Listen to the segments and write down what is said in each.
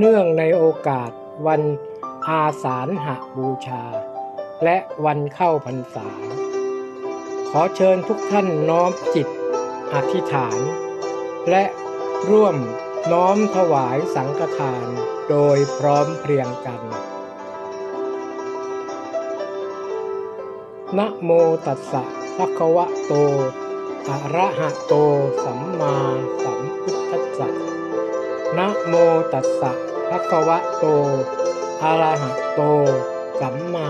เนื่องในโอกาสวันอาสาฬหบูชา และวันเข้าพรรษา ขอเชิญทุกท่านน้อมจิตอธิษฐาน และร่วมน้อมถวายสังฆทานโดยพร้อมเพรียงกัน นะโมตัสสะภะคะวะโต อะระหะโต สัมมาสัมพุทธัสสะนะโมตัสสะ ภะควะโตอะระหะโต สัมมา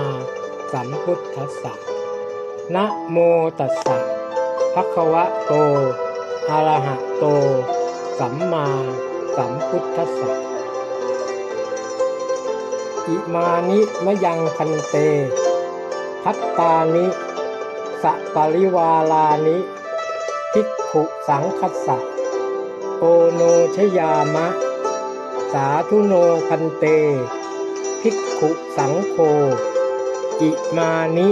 สัมพุทธัสสะนะโมตัสสะภะควะโตอะระหะโต สัมมาสัมพุทธัสสะอิมานิมะยังพันเต พัตตานิสะปริวาลานิ ภิกขุสังคัสสะโอโนชยามะ สาธุโนพันเต ภิกขุสังโฆอิมานิ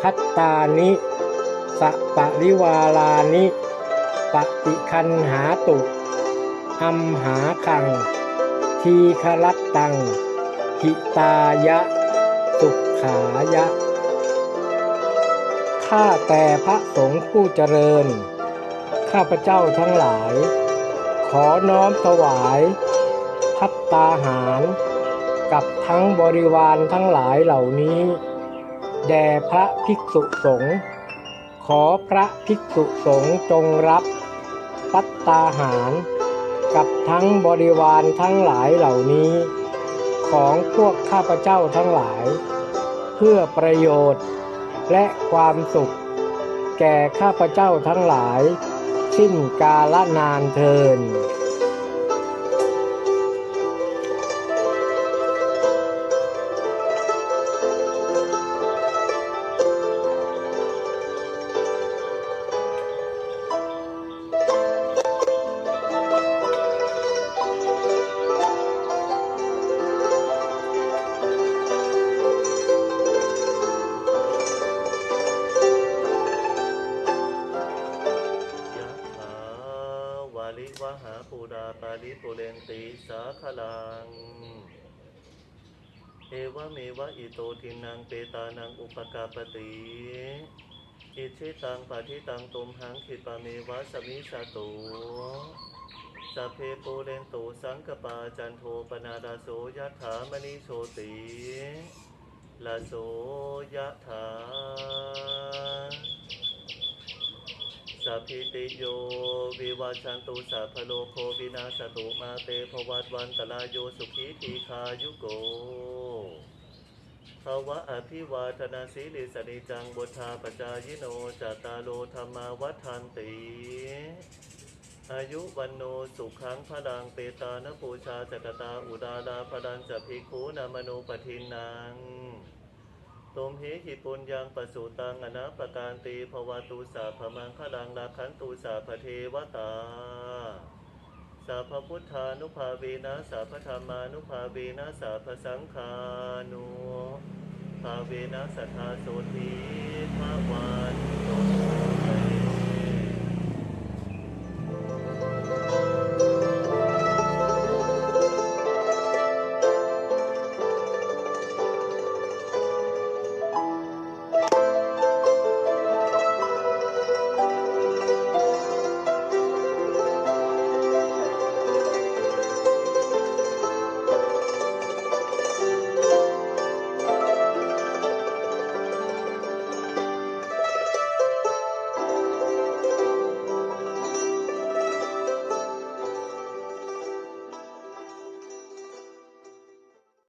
พัตตานิ สะปะริวาลานิปฏิคันหาตุอัมหาคัง ทีครัตตัง หิตายะ สุขายะ ข้าแต่พระสงฆ์ผู้เจริญ ข้าพระเจ้าทั้งหลาย ขอน้อมถวาย พัตตาหาร กับทั้งบริวารทั้งหลายเหล่านี้ แด่พระภิกษุสงฆ์ขอพระภิกษุสงฆ์จงรับพัตตาหาร กับทั้งบริวารทั้งหลายเหล่านี้ ของพวกข้าพเจ้าทั้งหลาย เพื่อประโยชน์และความสุข แก่ข้าพเจ้าทั้งหลาย สิ้นกาลนานเทิน วาหาปูราปาริปุเรนติสาคลัง เอวเมวะอิโตทินังเปตานังอุปกาปติอิชิตังปะทิตังตุมหังคิปะเมวะสมิสาตุสัพเพปูเรนตุสังกปาจันโทปนาดาโสยะถามณิโชติลาโสยะถา สัพพิติโย วิวัชชันตุสัพพโลกโควินาสตุมาเตภวัตวันตรายโยสุขีทีคายุโกภาวะอภิวาทนาสีลิสนิจังบุทาปจายโนจัตตาโลธรรมาวัฏันติ อายุวันโนสุขังพลังเปตานปูชาจักตาอุดาลาพลันจะภิกขุนามโนปทินัง ตุมหิหิปุญญังปสูตังอนัปการตีภวตูสาพมังคลังราคันตูสาพเทวตาสัพพุทธานุภาเวนะสาพธรรมานุภาเวนะสัพสังฆานุภาเวนะสัทธาโสธีภาวันโตเต